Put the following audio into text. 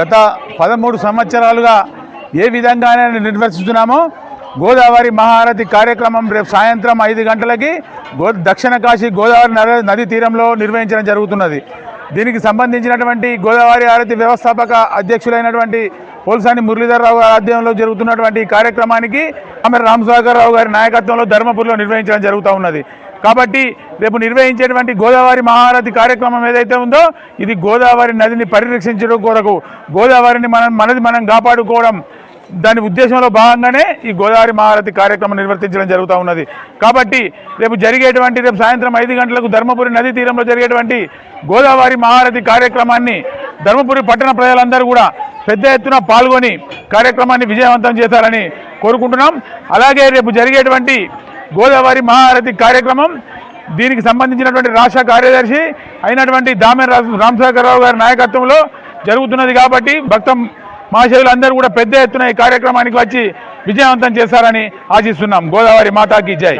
గత పదమూడు సంవత్సరాలుగా ఏ విధంగానే నిర్వహిస్తున్నామో గోదావరి మహారథి కార్యక్రమం రేపు సాయంత్రం ఐదు గంటలకి గో దక్షిణ కాశీ గోదావరి నద- నది తీరంలో నిర్వహించడం జరుగుతున్నది. దీనికి సంబంధించినటువంటి గోదావరి హారతి వ్యవస్థాపక అధ్యక్షులైనటువంటి పోల్సాని మురళీధరరావు గారి ఆధ్వర్యంలో జరుగుతున్నటువంటి ఈ కార్యక్రమానికి ఆమె రామసాగర్ రావు గారి నాయకత్వంలో ధర్మపురిలో నిర్వహించడం జరుగుతూ ఉన్నది. కాబట్టి రేపు నిర్వహించేటువంటి గోదావరి మహారథి కార్యక్రమం ఏదైతే ఉందో ఇది గోదావరి నదిని పరిరక్షించడం కొరకు. గోదావరిని మనం మనది మనం కాపాడుకోవడం. దాని ఉద్దేశంలో భాగంగానే ఈ గోదావరి మహారథి కార్యక్రమం నిర్వర్తించడం జరుగుతూ ఉన్నది. కాబట్టి రేపు జరిగేటువంటి రేపు సాయంత్రం ఐదు గంటలకు ధర్మపురి నదీ తీరంలో జరిగేటువంటి గోదావరి మహారథి కార్యక్రమాన్ని ధర్మపురి పట్టణ ప్రజలందరూ కూడా పెద్ద ఎత్తున పాల్గొని కార్యక్రమాన్ని విజయవంతం చేశారని కోరుకుంటున్నాం. అలాగే రేపు జరిగేటువంటి గోదావరి మహారథి కార్యక్రమం దీనికి సంబంధించినటువంటి రాష్ట్ర కార్యదర్శి అయినటువంటి దామె రామశేఖరరావు గారి నాయకత్వంలో జరుగుతున్నది కాబట్టి భక్త అందరూ కూడా పెద్ద ఎత్తున ఈ కార్యక్రమానికి వచ్చి విజయవంతం చేశారని ఆశిస్తున్నాం. గోదావరి మాతాకి జై.